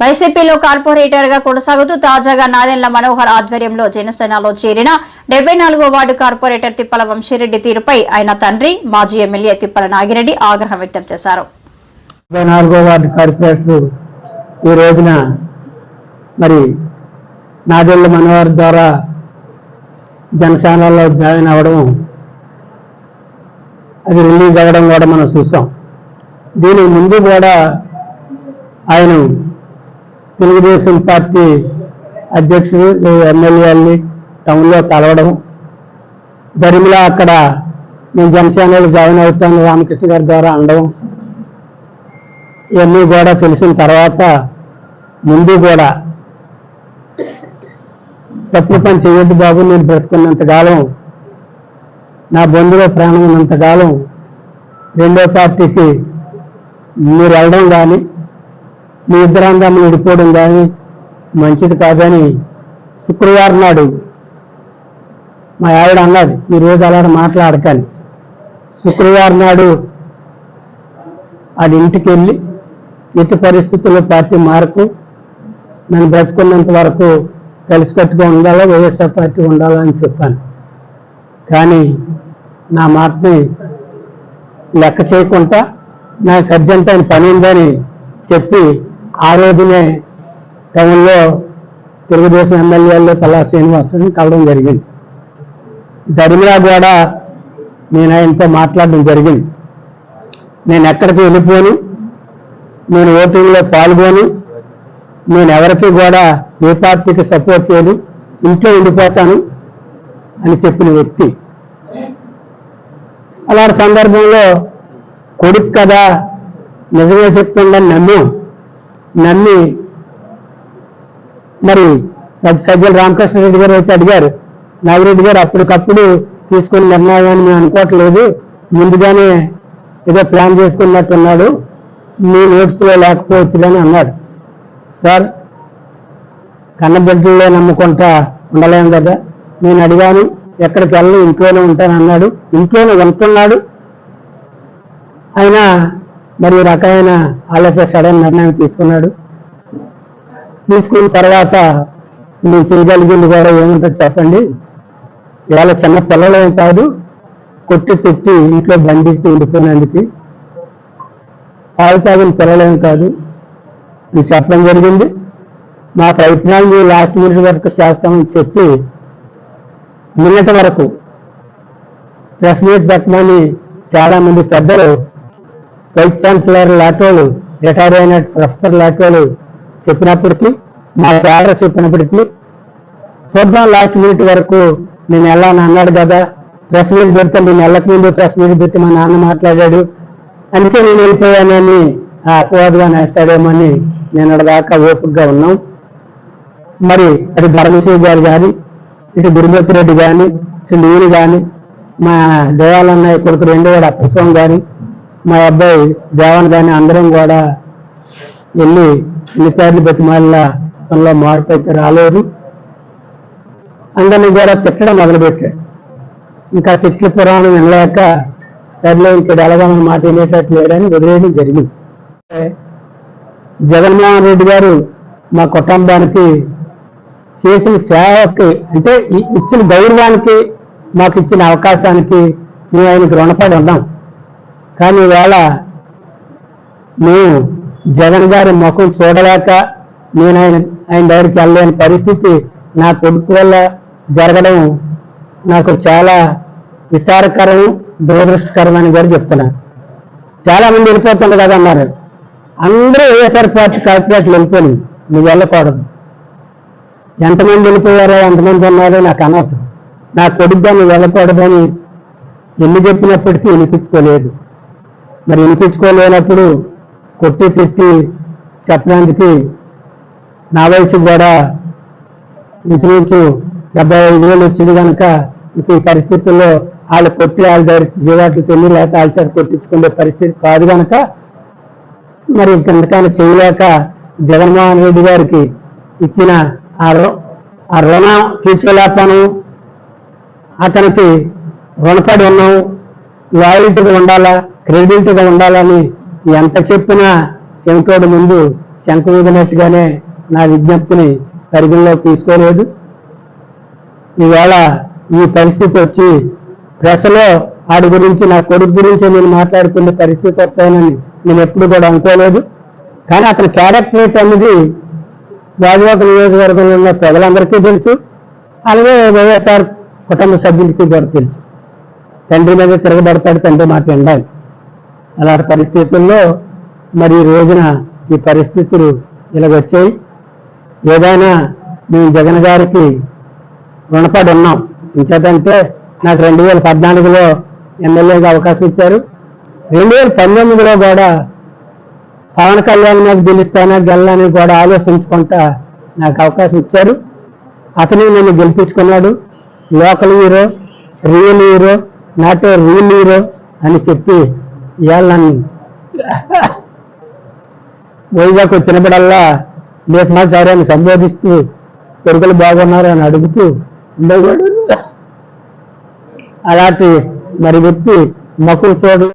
వైసీపీలో కార్పొరేటర్గా కొనసాగుతూ తాజాగా నాదెండ్ల మనోహర్ ఆధ్వర్యంలో జనసేనలో చేరిన డెబ్బై నాలుగో వార్డు కార్పొరేటర్ తిప్పల వంశీరెడ్డి తీరుపై ఆయన తండ్రి మాజీ ఎమ్మెల్యే తిప్పల నాగిరెడ్డి ఆగ్రహం వ్యక్తం చేశారు. నాలుగో కార్పొరేటర్ ఈ రోజున మరి నాదెళ్ళ మనోహర్ ద్వారా జనసేనలో జాయిన్ అవ్వడం అది రిలీజ్ అవ్వడం కూడా మనం చూసాం. దీని ముందు కూడా ఆయన తెలుగుదేశం పార్టీ అధ్యక్షుడు ఎమ్మెల్యేలని టౌన్లో కలవడం. దరిమిలా అక్కడ నేను జనసేనలో జాయిన్ అవుతాను రామకృష్ణ గారి ద్వారా అనడం. ఇవన్నీ కూడా తెలిసిన తర్వాత ముందు కూడా తప్పు పని చేయొద్దు బాబు నేను బ్రతుకున్నంతకాలం నా బంధువులో ప్రాణం ఉన్నంతకాలం రెండో పార్టీకి మీరు వెళ్ళడం కానీ మీ ఇద్దరందమ్మని విడిపోవడం కానీ మంచిది కాదని శుక్రవారం నాడు మా ఆవిడ అన్నది. ఈరోజు అలా మాట్లాడకని. శుక్రవారం నాడు అది ఇంటికి వెళ్ళి ఎట్టి పరిస్థితుల్లో పార్టీ మారకు నన్ను బ్రతుకున్నంత వరకు కలిసికట్టుగా ఉండాలా వైఎస్ఆర్ పార్టీ ఉండాలా అని చెప్పాను. కానీ నా మాటని లెక్క చేయకుండా నాకు అర్జెంట్ అయిన పని ఉందని చెప్పి ఆ రోజునే టౌన్లో తెలుగుదేశం ఎమ్మెల్యేలు పల్లా శ్రీనివాసరావుని కలవడం జరిగింది. ధర్మిలా కూడా నేను ఆయనతో మాట్లాడడం జరిగింది. నేను ఎక్కడికి వెళ్ళిపోను నేను ఓటింగ్లో పాల్గొను నేను ఎవరికి కూడా ఏ పార్టీకి సపోర్ట్ చేయను ఇంట్లో ఉండిపోతాను అని చెప్పిన వ్యక్తి. అలాంటి సందర్భంలో కొడుకు కదా నిజమే చెప్తుందని నమ్మాం. నమ్మి మరి సజ్జల రామకృష్ణారెడ్డి గారు అయితే అడిగారు నాగిరెడ్డి గారు అప్పటికప్పుడు తీసుకున్న నిర్ణయాన్ని మేము అనుకోవట్లేదు. ముందుగానే ఏదో ప్లాన్ చేసుకున్నట్టున్నాడు. మీ నోట్స్లో లేకపోవచ్చులని అన్నాడు. సార్ కన్నబిడ్డల్లో నమ్ముకుంటా ఉండలేము కదా. నేను అడిగాను ఎక్కడికి వెళ్ళను ఇంట్లోనే ఉంటాను అన్నాడు. ఇంట్లోనే ఉంటున్నాడు? అయినా మరి రకమైన ఆలోచన సడన్ నిర్ణయం తీసుకున్నాడు. తీసుకున్న తర్వాత నేను చేయగలిగింది కూడా ఏముంటుంది చెప్పండి? ఇవాళ చిన్న పిల్లలేం కాదు కొట్టి తిట్టి ఇంట్లో బంధిస్తూ ఉండిపోయినందుకు. పాలు తాగిన పిల్లలేం కాదు. ఇది చెప్పడం జరిగింది. మా ప్రయత్నాలు మీరు లాస్ట్ మినిట్ వరకు చేస్తామని చెప్పి నిన్నటి వరకు ప్రెస్ మీట్ పెట్టమని చాలామంది పెద్దలు వైస్ ఛాన్సలర్ లాటోలు రిటైర్ అయిన ప్రొఫెసర్ లాటోలు చెప్పినప్పటికీ మా ఫాదర్ చెప్పినప్పటికీ చూద్దాం లాస్ట్ మినిట్ వరకు నేను వెళ్ళాను అన్నాడు కదా ప్రెస్ మీట్ పెడితే నేను వెళ్ళక ముందు ప్రెస్ మీట్ పెట్టి మా నాన్న మాట్లాడాడు. అందుకే నేను వెళ్ళిపోయానని ఆ అపవాదుగా అని నేను దాకా ఓపికగా ఉన్నాం. మరి అటు ధర్మశ్రీ గారు కానీ ఇటు గురుమూర్తి రెడ్డి కానీ ఇటు నేను కానీ మా దేవాలన్నయ్య కొడుకు రెండో వాడు ప్రసవం కానీ మా అబ్బాయి దేవన్ కానీ అందరం కూడా వెళ్ళి ఎన్నిసార్లు బతిమాలిన అతనిలో మార్పు అయితే రాలేదు. అందరినీ కూడా తిట్టడం మొదలుపెట్టాడు. ఇంకా తిట్ల పురాణం వినలేక సర్లే ఇంకా ఎలాగోమని మాట వినేటట్టు లేడని వదిలేయడం జరిగింది. జగన్మోహన్ రెడ్డి గారు మా కుటుంబానికి చేసిన సేవకి అంటే ఇచ్చిన గౌరవానికి మాకు ఇచ్చిన అవకాశానికి మేము ఆయనకు రుణపడి ఉన్నాం. కానీ ఇవాళ మేము జగన్ గారి ముఖం చూడలేక నేను ఆయన ఆయన దగ్గరికి వెళ్ళలేని పరిస్థితి నా కొడుకు వల్ల జరగడం నాకు చాలా విచారకరం దురదృష్టకరం అని కూడా చెప్తున్నా. చాలా మంది వెళ్ళిపోతున్నారు కదా అన్నారు. అందరూ వైఎస్ఆర్ పార్టీ కార్పొరేట్లు వెళ్ళిపోయి నువ్వు వెళ్ళకూడదు. ఎంతమంది వెళ్ళిపోయారో ఎంతమంది ఉన్నారో నాకు అనవసరం. నా కొడుకుగా నువ్వు వెళ్ళకూడదని ఎన్ని చెప్పినప్పటికీ వినిపించుకోలేదు. మరి వినిపించుకోలేనప్పుడు కొట్టి తిట్టి చెప్పినందుకు నా వయసు కూడా ఇంచుమించు డెబ్బై ఐదు వేలు వచ్చింది కనుక ఇక ఈ పరిస్థితుల్లో వాళ్ళు కొట్టి వాళ్ళ దగ్గర జీవాట్లు తిని లేకపోతే వాళ్ళ చేత కొట్టించుకునే పరిస్థితి కాదు కనుక మరి ఇంతకన్నా చేయలేక జగన్మోహన్ రెడ్డి గారికి ఇచ్చిన ఆ రు- ఆ రుణం తీర్చలేకపోను అతనికి రుణపడి ఉన్నాం. లాయల్టీగా ఉండాలా? క్రెడిబిలిటీగా ఉండాలని ఎంత చెప్పినా శంకుడు ముందు శంకు వదిలినట్టుగానే నా విజ్ఞప్తిని పరిగణలోకి తీసుకోలేదు. ఈవేళ ఈ పరిస్థితి వచ్చి ప్రెసలో ఆడి గురించి నా కొడుకు గురించి నేను మాట్లాడుకునే పరిస్థితి వస్తానని నేను ఎప్పుడు కూడా అనుకోలేదు. కానీ అతని క్యారెక్టర్ అనేది గాజువాక నియోజకవర్గంలో ఉన్న ప్రజలందరికీ తెలుసు. అలాగే వైఎస్ఆర్ కుటుంబ సభ్యులకి కూడా తెలుసు. తండ్రి మీద తిరగబడతాడు తండ్రి మాట ఎండాలి అలాంటి పరిస్థితుల్లో మరి ఈ రోజున ఈ పరిస్థితులు ఇలాగొచ్చాయి ఏదైనా మేము జగన్ గారికి రుణపడి ఉన్నాం. ఇంచేతంటే నాకు రెండు వేల పద్నాలుగులో ఎమ్మెల్యేగా అవకాశం ఇచ్చారు. రెండు వేల పంతొమ్మిదిలో కూడా పవన్ కళ్యాణ్ మీద గెలుస్తానా గెలని కూడా ఆలోచించుకుంటా నాకు అవకాశం ఇచ్చారు. అతని నన్ను గెలిపించుకున్నాడు. Local hero real hero not real hero అని చెప్పి ఇవాళ నన్ను వైజాగ్ వచ్చినప్పుడల్లా దేశమాచార్యాన్ని సంబోధిస్తూ కొడుకులు బాగున్నారు అని అడుగుతూ ఉండేవాడు. అలాంటి మరి వ్యక్తి మకులు చూడు